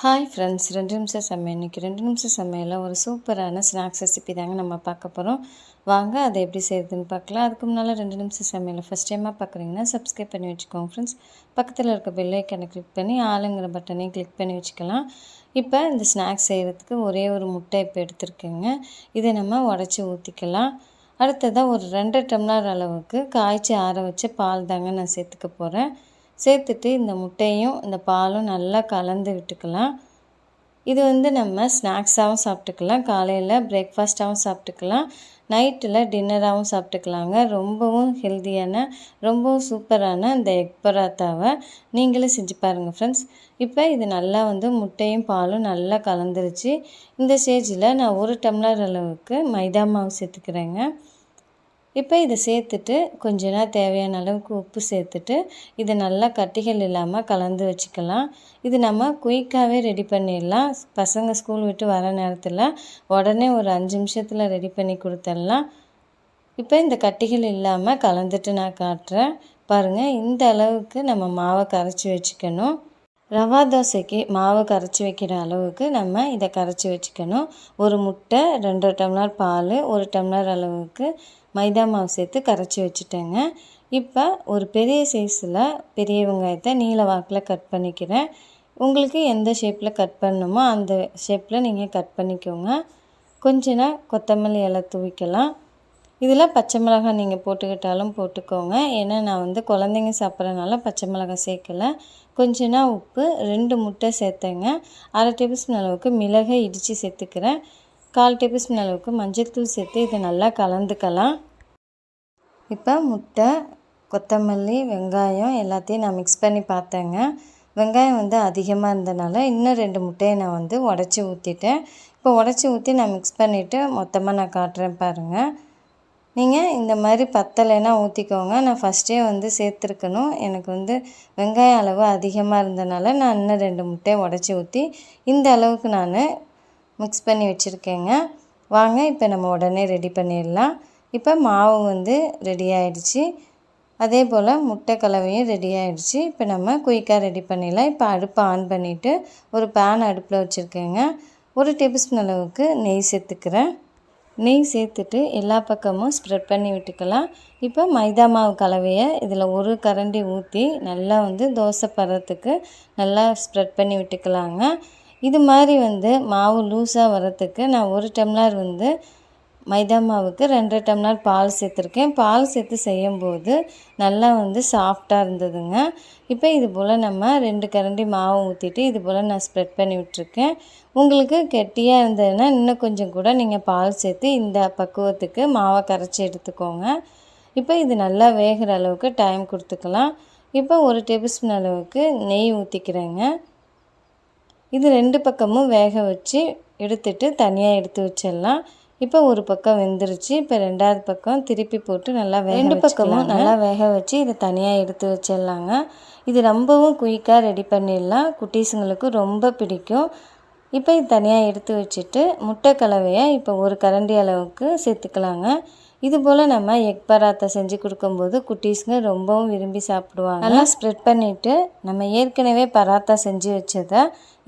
Hi friends ரெண்டு நிமிஷம் சமையல். இன்றைக்கி ரெண்டு நிமிஷம் சமையலில் ஒரு சூப்பரான ஸ்நாக்ஸ் ரெசிபி தாங்க நம்ம பார்க்க போகிறோம் வாங்க அதை எப்படி செய்யுதுன்னு பார்க்கலாம். அதுக்கு முன்னால் ரெண்டு நிமிஷம் சமையலில் ஃபஸ்ட் டைமாக பார்க்குறீங்கன்னா சப்ஸ்கிரைப் பண்ணி வச்சுக்கோங்க ஃப்ரெண்ட்ஸ் பக்கத்தில் இருக்க பெல்லைக்கனை கிளிக் பண்ணி ஆளுங்கிற பட்டனையும் கிளிக் பண்ணி வச்சுக்கலாம். இப்போ இந்த ஸ்நாக்ஸ் செய்கிறதுக்கு ஒரே ஒரு முட்டை இப்போ எடுத்துருக்கேங்க. இதை நம்ம உடச்சி ஊற்றிக்கலாம் அடுத்ததாக ஒரு ரெண்டு டம்ளர் அளவுக்கு காய்ச்சி ஆற வச்ச பால் தாங்க நான் சேர்த்துக்க போகிறேன் சேர்த்துட்டு இந்த முட்டையும் இந்த பாலும் நல்லா கலந்து விட்டுக்கலாம். இது வந்து நம்ம ஸ்நாக்ஸாகவும் சாப்பிட்டுக்கலாம். காலையில் பிரேக்ஃபாஸ்ட்டாகவும் சாப்பிட்டுக்கலாம். நைட்டில் டின்னராகவும் சாப்பிட்டுக்கலாங்க. ரொம்பவும் ஹெல்த்தியான ரொம்பவும் சூப்பரான இந்த எக் பராத்தாவை நீங்களும் செஞ்சு பாருங்கள் ஃப்ரெண்ட்ஸ் இப்போ இது நல்லா வந்து முட்டையும் பாலும் நல்லா கலந்துருச்சு. இந்த ஸ்டேஜில் நான் ஒரு டம்ளர் அளவுக்கு மைதா மாவு சேர்த்துக்கிறேங்க. இப்போ இதை சேர்த்துட்டு கொஞ்ச நேரம் தேவையான அளவுக்கு உப்பு சேர்த்துட்டு இதை நல்லா கட்டிகள் இல்லாமல் கலந்து வச்சுக்கலாம். இது நம்ம குயிக்காகவே ரெடி பண்ணிடலாம். பசங்க ஸ்கூல் விட்டு வர நேரத்தில் உடனே ஒரு அஞ்சு நிமிஷத்தில் ரெடி பண்ணி கொடுத்துடலாம். இப்போ இந்த கட்டிகள் இல்லாமல் கலந்துட்டு நான் காட்டுறேன். பாருங்கள் இந்த அளவுக்கு நம்ம மாவை கரைச்சி வச்சுக்கணும். ரவா தோசைக்கு மாவு கரைச்சி வைக்கிற அளவுக்கு நம்ம இதை கரைச்சி வச்சுக்கணும். ஒரு முட்டை ரெண்டு டம்ளர் பால் ஒரு டம்ளர் அளவுக்கு மைதா மாவு சேர்த்து கரைச்சி வச்சுட்டேங்க. இப்போ ஒரு பெரிய சைஸில் பெரிய வெங்காயத்தை நீல வாக்கில் கட் பண்ணிக்கிறேன். உங்களுக்கு எந்த ஷேப்பில் கட் பண்ணணுமோ அந்த ஷேப்பில் நீங்கள் கட் பண்ணிக்கோங்க. கொஞ்சம் கொத்தமல்லி இலை தூவிக்கலாம். இதில் பச்சை மிளகாய் நீங்கள் போட்டுக்கிட்டாலும் போட்டுக்கோங்க. ஏன்னா நான் வந்து குழந்தைங்க சாப்பிட்றதுனால பச்சை மிளகாய் சேர்க்கலை. கொஞ்சனா உப்பு ரெண்டு முட்டை சேர்த்தேங்க. அரை டேபிள் ஸ்பூன் அளவுக்கு மிளகை இடித்து சேர்த்துக்கிறேன். கால் டேபிள் ஸ்பூன் அளவுக்கு மஞ்சள் தூள் சேர்த்து இதை நல்லா கலந்துக்கலாம். இப்போ முட்டை கொத்தமல்லி வெங்காயம் எல்லாத்தையும் நான் மிக்ஸ் பண்ணி பார்த்தேங்க. வெங்காயம் வந்து அதிகமாக இருந்தனால இன்னும் ரெண்டு முட்டையை நான் வந்து உடச்சி ஊற்றிட்டேன் இப்போ உடச்சி ஊற்றி நான் மிக்ஸ் பண்ணிவிட்டு மொத்தமாக நான் காட்டுறேன் பாருங்கள் நீங்கள் இந்த மாதிரி பத்தலைன்னா ஊற்றிக்கோங்க நான் ஃபஸ்ட்டே வந்து சேர்த்துருக்கணும். எனக்கு வந்து வெங்காயம் அளவு அதிகமாக இருந்தனால நான் இன்னும் ரெண்டு முட்டையை உடச்சி ஊற்றி இந்த அளவுக்கு நான் மிக்ஸ் பண்ணி வச்சுருக்கேங்க. வாங்க இப்போ நம்ம உடனே ரெடி பண்ணிடலாம். இப்போ மாவு வந்து ரெடி ஆகிடுச்சி அதே போல் முட்டை கலவையும் ரெடி ஆகிடுச்சி இப்போ நம்ம குயிக்காக ரெடி பண்ணிடலாம். இப்போ அடுப்பை ஆன் பண்ணிவிட்டு ஒரு பேன் அடுப்பில் வச்சுருக்கேங்க. ஒரு டேபிள் ஸ்பூன் அளவுக்கு நெய் சேர்த்துக்கிறேன். நெய் சேர்த்துட்டு எல்லா பக்கமும் ஸ்ப்ரெட் பண்ணி விட்டுக்கலாம். இப்போ மைதா மாவு கலவையை இதில் ஒரு கரண்டி ஊற்றி நல்லா வந்து தோசை படுறதுக்கு நல்லா ஸ்ப்ரெட் பண்ணி விட்டுக்கலாங்க. இது மாதிரி வந்து மாவு லூஸாக வரத்துக்கு நான் ஒரு டம்ளர் வந்து மைதா மாவுக்கு ரெண்டரை டம்ளர் பால் சேர்த்துருக்கேன். பால் சேர்த்து செய்யும்போது நல்லா வந்து சாஃப்டாக இருந்ததுங்க. இப்போ இது போல் நம்ம ரெண்டு கரண்டி மாவு ஊற்றிட்டு இது போல் நான் ஸ்ப்ரெட் பண்ணி விட்டுருக்கேன். உங்களுக்கு கெட்டியாக இருந்ததுன்னா இன்னும் கொஞ்சம் கூட நீங்கள் பால் சேர்த்து இந்த பக்குவத்துக்கு மாவை கரைச்சி எடுத்துக்கோங்க. இப்போ இது நல்லா வேகிற அளவுக்கு டைம் கொடுத்துக்கலாம். இப்போ ஒரு டேபிள் ஸ்பூன் அளவுக்கு நெய் ஊற்றிக்கிறேங்க இது ரெண்டு பக்கமும் வேக வச்சு எடுத்துட்டு தனியாக எடுத்து வச்சிடலாம். இப்போ ஒரு பக்கம் வெந்துருச்சு. இப்போ ரெண்டாவது பக்கம் திருப்பி போட்டு நல்லா வேக ரெண்டு பக்கமும் நல்லா வேக வச்சு இதை தனியாக எடுத்து வச்சிடலாங்க. இது ரொம்பவும் குயிக்காக ரெடி பண்ணிடலாம். குட்டீஸுங்களுக்கு ரொம்ப பிடிக்கும். இப்போ இது தனியாக எடுத்து வச்சுட்டு முட்டை கலவையை இப்போ ஒரு கரண்டி அளவுக்கு சேர்த்துக்கலாங்க. இது போல் நம்ம எக் பராத்தா செஞ்சு கொடுக்கும்போது குட்டீஸுங்க ரொம்பவும் விரும்பி சாப்பிடுவாங்க. நல்லா ஸ்ப்ரெட் பண்ணிவிட்டு நம்ம ஏற்கனவே பராத்தா செஞ்சு வச்சதை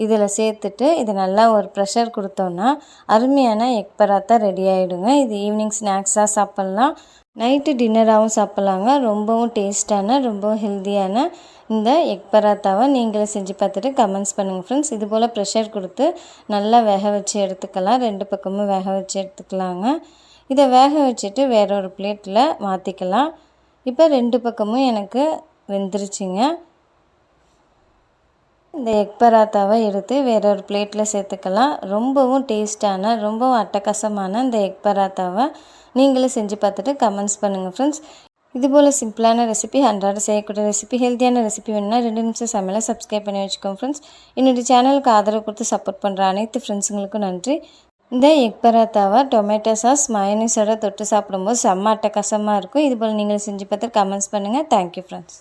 இதில் சேர்த்துட்டு இது நல்லா ஒரு ப்ரெஷர் கொடுத்தோன்னா அருமையான எக் பராத்தா ரெடி ஆகிடுங்க இது ஈவினிங் ஸ்நாக்ஸாக சாப்பிட்லாம். நைட்டு டின்னராகவும் சாப்பிட்லாங்க. ரொம்பவும் டேஸ்டான ரொம்பவும் ஹெல்த்தியான இந்த எக் பராத்தாவை நீங்களும் செஞ்சு பார்த்துட்டு கமெண்ட்ஸ் பண்ணுங்கள் ஃப்ரெண்ட்ஸ் இது போல் ப்ரெஷர் கொடுத்து நல்லா வேக வச்சு எடுத்துக்கலாம். ரெண்டு பக்கமும் வேக வச்சு எடுத்துக்கலாங்க. இதை வேக வச்சுட்டு வேற ஒரு பிளேட்டில் மாற்றிக்கலாம் இப்போ ரெண்டு பக்கமும் எனக்கு வெந்துருச்சுங்க. இந்த எக் பராத்தாவை எடுத்து வேற ஒரு பிளேட்டில் சேர்த்துக்கலாம். ரொம்பவும் டேஸ்டான ரொம்பவும் அட்டகாசமான இந்த எக் பராத்தாவை நீங்களும் செஞ்சு பார்த்துட்டு கமெண்ட்ஸ் பண்ணுங்கள் ஃப்ரெண்ட்ஸ் இதுபோல் சிம்பிளான ரெசிபி அன்றாட செய்யக்கூடிய ரெசிபி ஹெல்த்தியான ரெசிபி வேணும்னா ரெண்டு நிமிஷம் சமையலை சப்ஸ்கிரைப் பண்ணி வச்சுக்கோங்க ஃப்ரெண்ட்ஸ் என்னுடைய சேனலுக்கு ஆதரவு கொடுத்து சப்போர்ட் பண்ணுற அனைத்து ஃப்ரெண்ட்ஸுங்களுக்கும் நன்றி. இந்த எக் பராத்தாவை டொமேட்டோ சாஸ் மயனிஸோட தொட்டு சாப்பிடும்போது செம்ம அட்டகாசமாக இருக்கும். இது போல் நீங்கள் செஞ்சு பார்த்து கமெண்ட்ஸ் பண்ணுங்கள் தேங்க்யூ ஃப்ரெண்ட்ஸ்